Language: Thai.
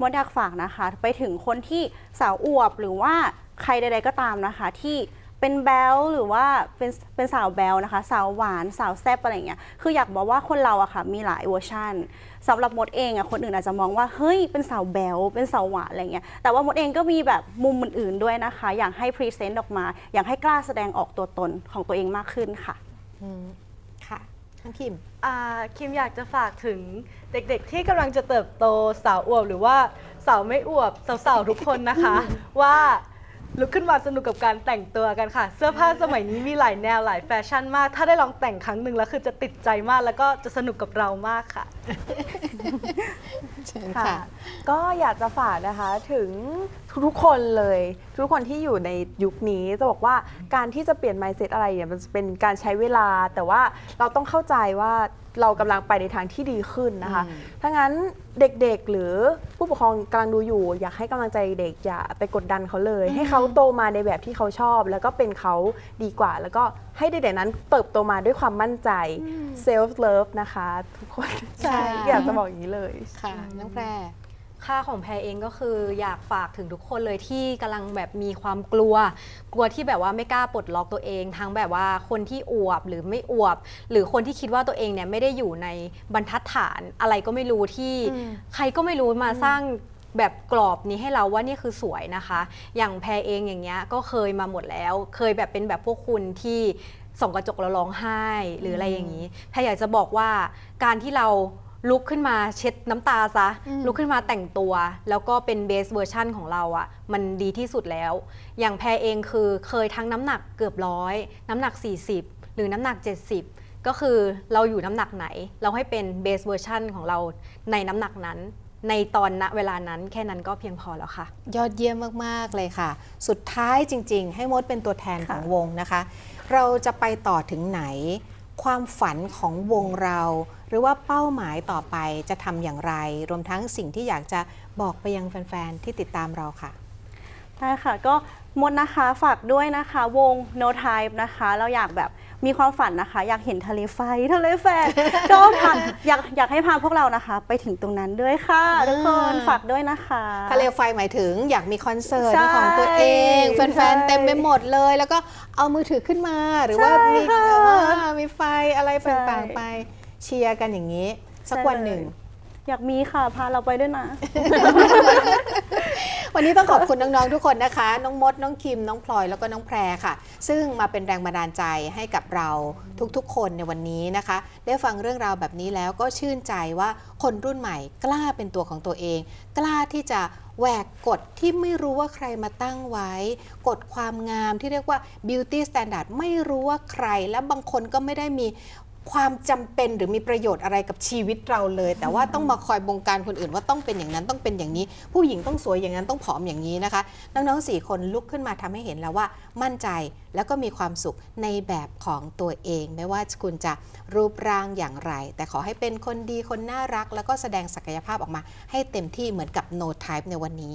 มดอยากฝากนะคะ ไปถึงคนที่สาวอวบหรือว่าใครใด ๆก็ตามนะคะ ที่เป็นแบลหรือว่าเป็นเป็นสาวแบลนะคะ สาวหวานสาวแซบอะไรเงี้ยคืออยากบอกว่าคนเราอะค่ะมีหลายเวอร์ชันสำหรับมดเองอะคนอื่นอาจจะมองว่าเฮ้ยเป็นสาวแบลเป็นสาวหวานอะไรเงี้ยแต่ว่ามดเองก็มีแบบมุมอื่นๆด้วยนะคะ อยากให้พรีเซนต์ออกมา อยากให้กล้าแสดงออกตัวตนของตัวเองมากขึ้นค่ะอืมค่ะ ทั้งคิม อ่าคิมอยากจะฝากถึงเด็กๆ ที่กำลังจะเติบโตสาวอวบหรือว่าสาวไม่อวบสาวๆทุกคนนะคะ ว่าลุกขึ้นมาสนุกกับการแต่งตัวกันค่ะ เสื้อผ้าสมัยนี้มีหลายแนวหลายแฟชั่นมาก ถ้าได้ลองแต่งครั้งหนึ่งแล้วคือจะติดใจมากแล้วก็จะสนุกกับเรามากค่ะ เชิญค่ะค่ะ ก็อยากจะฝากนะคะถึงทุกๆคนเลย ทุกคนที่อยู่ในยุคนี้จะบอกว่าการที่จะเปลี่ยน mindset อะไรเนี่ยมันเป็นการใช้เวลา แต่ว่าเราต้องเข้าใจว่าเรากำลังไปในทางที่ดีขึ้นนะคะอืมถ้างั้นเด็กๆหรือ ผู้ปกครองกำลังดูอยู่ อยากให้กำลังใจเด็กอย่าไปกดดันเขาเลย ให้เขาโตมาในแบบที่เขาชอบ แล้วก็เป็นเขาดีกว่า แล้วก็ให้เด็กๆนั้นเติบโตมาด้วยความมั่นใจ self love นะคะ ทุกคนใช่อยากจะบอกอย่างนี้เลย ค่ะน้องแพร ค่าของแพรเองก็คืออยากฝากถึงทุกคนเลยที่กำลังแบบมีความกลัว กลัวที่แบบว่าไม่กล้าปลดล็อกตัวเอง ทั้งแบบว่าคนที่อวบหรือไม่อวบ หรือคนที่คิดว่าตัวเองเนี่ยไม่ได้อยู่ในบรรทัดฐานอะไรก็ไม่รู้ที่ใครก็ไม่รู้มาสร้างแบบกรอบนี้ให้เราว่านี่คือสวยนะคะ อย่างแพรเองอย่างเงี้ยก็เคยมาหมดแล้ว เคยแบบเป็นแบบพวกคุณที่ส่องกระจกแล้วร้องไห้หรืออะไรอย่างนี้แพรอยากจะบอกว่าการที่เรา ลุกขึ้นมาเช็ดน้ำตาซะลุกขึ้นมาแต่งตัว แล้วก็เป็นเบสเวอร์ชั่นของเราอะ่ะมันดีที่สุดแล้ว อย่างแพรเองคือเคยทั้งน้ำหนักเกือบร้อยน้ำหนัก 40 หรือน้ำหนัก 70 ก็คือเราอยู่น้ำหนักไหน เราให้เป็นเบสเวอร์ชั่นของเราในน้ำหนักนั้น ในตอนณเวลานั้นแค่นั้นก็เพียงพอแล้วค่ะ ยอดเยี่ยมมาก ๆ เลยค่ะ สุดท้ายจริง ๆ ให้มดเป็นตัวแทนของวงนะคะ เราจะไปต่อถึงไหน ความฝันของวงเรา หรือว่าเป้าหมายต่อไปจะทำอย่างไร รวมทั้งสิ่งที่อยากจะบอกไปยังแฟน ๆ ที่ติดตามเราค่ะได้ค่ะ ก็มดนะคะฝากด้วยนะคะ วง No Type นะคะ เราอยากแบบ มีความฝันนะคะ อยากเห็นทะเลไฟทะเลแฟน ก็พาอยากอยากให้พาพวกเรานะคะ ไปถึงตรงนั้นด้วยค่ะทุกคนฝากด้วยนะคะ ทะเลไฟหมายถึงอยากมีคอนเสิร์ตใช่ของตัวเองแฟใช่นๆเต็มไปหมดเลย แล้วก็เอามือถือขึ้นมาหรือว่าใช่มีค่ะเออมีไฟอะไรใช่ต่างๆไปเชียร์กันอย่างนี้ สักใช่วันหนึ่ง อยากมีค่ะ พาเราไปด้วยนะ วันนี้ต้องขอบคุณน้องๆทุกคนนะคะ น้องมด น้องคิม น้องพลอย แล้วก็น้องแพรค่ะ ซึ่งมาเป็นแรงบันดาลใจให้กับเราทุกๆ คนในวันนี้นะคะ ได้ฟังเรื่องราวแบบนี้แล้วก็ชื่นใจว่าคนรุ่นใหม่กล้าเป็นตัวของตัวเอง กล้าที่จะแหวกกฎที่ไม่รู้ว่าใครมาตั้งไว้ กฎความงามที่เรียกว่า beauty standard ไม่รู้ว่าใคร และบางคนก็ไม่ได้มี ความจำเป็นหรือมีประโยชน์อะไรกับชีวิตเราเลย แต่ว่าต้องมาคอยบงการคนอื่นว่าต้องเป็นอย่างนั้นต้องเป็นอย่างนี้ ผู้หญิงต้องสวยอย่างนั้นต้องผอมอย่างนี้นะคะ น้องๆสี่คนลุกขึ้นมาทำให้เห็นแล้วว่ามั่นใจแล้วก็มีความสุขในแบบของตัวเอง ไม่ว่าคุณจะรูปร่างอย่างไร แต่ขอให้เป็นคนดีคนน่ารัก แล้วก็แสดงศักยภาพออกมา ให้เต็มที่เหมือนกับ No Type ในวันนี้